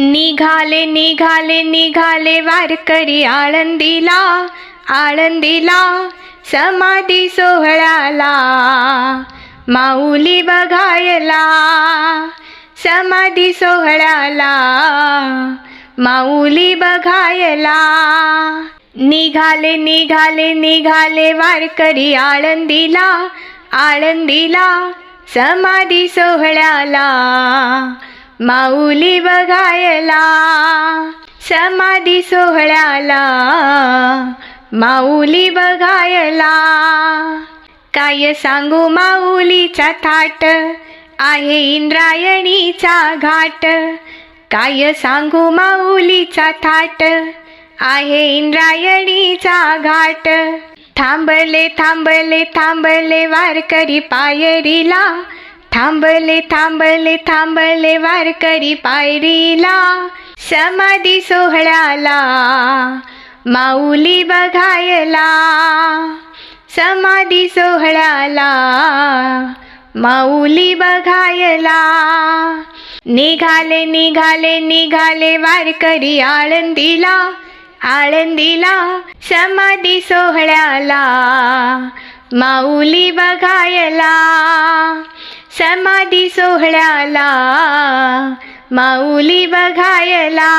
निघाले निघाले निघाले वारकरी आळंदीला आळंदीला समाधी सोहळ्याला माऊली बघायला समाधी सोहळ्याला माऊली बघायला. निघाले निघाले निघाले वारकरी आळंदीला आळंदीला समाधी सोहळ्याला. माऊली बघायला समाधी सोहळ्याला. माऊली बघायला काय सांगू माऊलीचा थाट? आहे इंद्रायणीचा घाट. काय सांगू माऊलीचा थाट? आहे इंद्रायणीचा घाट. थांबले थांबले थांबले वारकरी पायरीला थांबले थांबले थांबले वारकरी पायरीला समाधी सोहळ्याला माऊली बघायला. समाधी सोहळ्याला माऊली बघायला. निघाले निघाले निघाले वारकरी आळंदीला आळंदीला समाधी सोहळ्याला. माऊली बघायला समाधी सोहळ्याला. माऊली बघायला.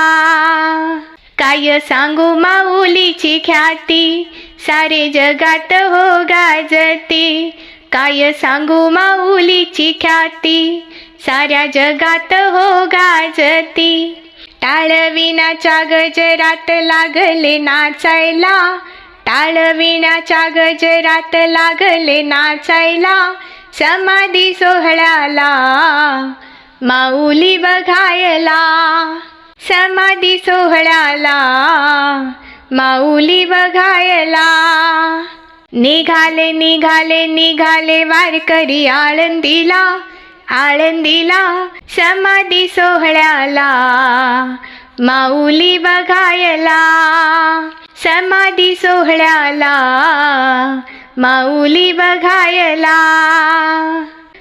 काय सांगू माऊलीची ख्याती सारे जगात हो गाजती. काय सांगू माऊलीची ख्याती साऱ्या जगात हो गाजती. टाळविनाच्या गजरात लागले नाचायला ताळविण्याच्या गजरात लागले नाचायला समाधी सोहळ्याला. माऊली बघायला समाधी सोहळ्याला. माऊली बघायला. निघाले निघाले निघाले वारकरी आळंदीला आळंदीला समाधी सोहळ्याला. माऊली बघायला. समाधी सोहळ्याला माऊली बघायला.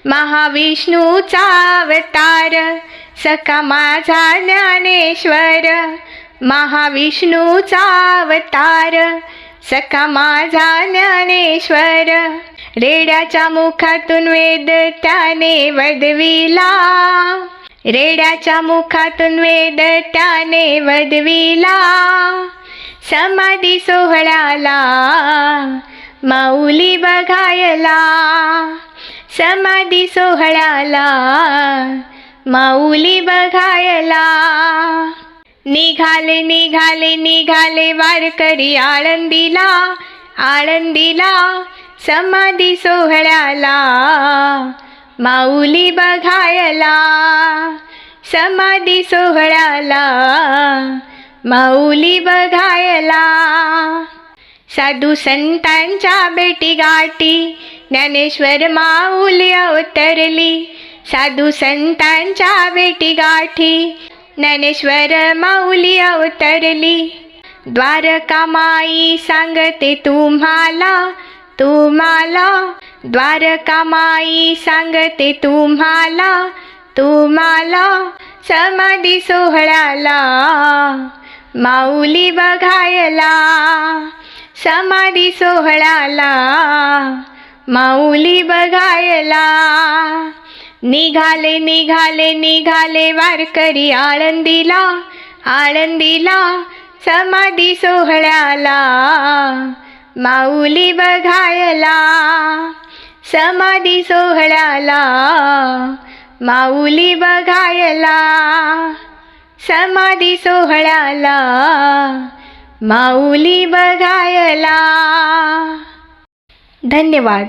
महाविष्णूचा अवतार सका माझा ज्ञानेश्वर. महाविष्णूचा अवतार सका माझा ज्ञानेश्वर. रेड्याच्या मुखातून वेद त्याने वदविला. रेड्याच्या मुखातून वेद त्याने वदविला. समाधी सोहळ्याला माऊली बघायला. समाधी सोहळ्याला माऊली बघायला. निघाले निघाले निघाले वारकरी आळंदीला आळंदीला समाधी सोहळ्याला माऊली बघायला. समाधी सोहळ्याला माऊली बघायला. साधू संतांच्या बेटी गाठी ज्ञानेश्वर माऊली अवतरली. साधू संतांच्या बेटी गाठी ज्ञानेश्वर माऊली अवतरली. द्वारका माई सांगते तुम्हाला तुम्हाला. द्वारका माई सांगते तुम्हाला तुम्हाला. समाधी सोहळ्याला. माऊली बघायला समाधी सोहळाला माऊली बघायला निघाले निघाले निघाले वारकरी आळंदीला आळंदीला समाधी सोहळ्याला. माऊली बघायला समाधी सोहळ्याला. माऊली बघायला समाधी सोहळ्याला माऊली बघायला. धन्यवाद.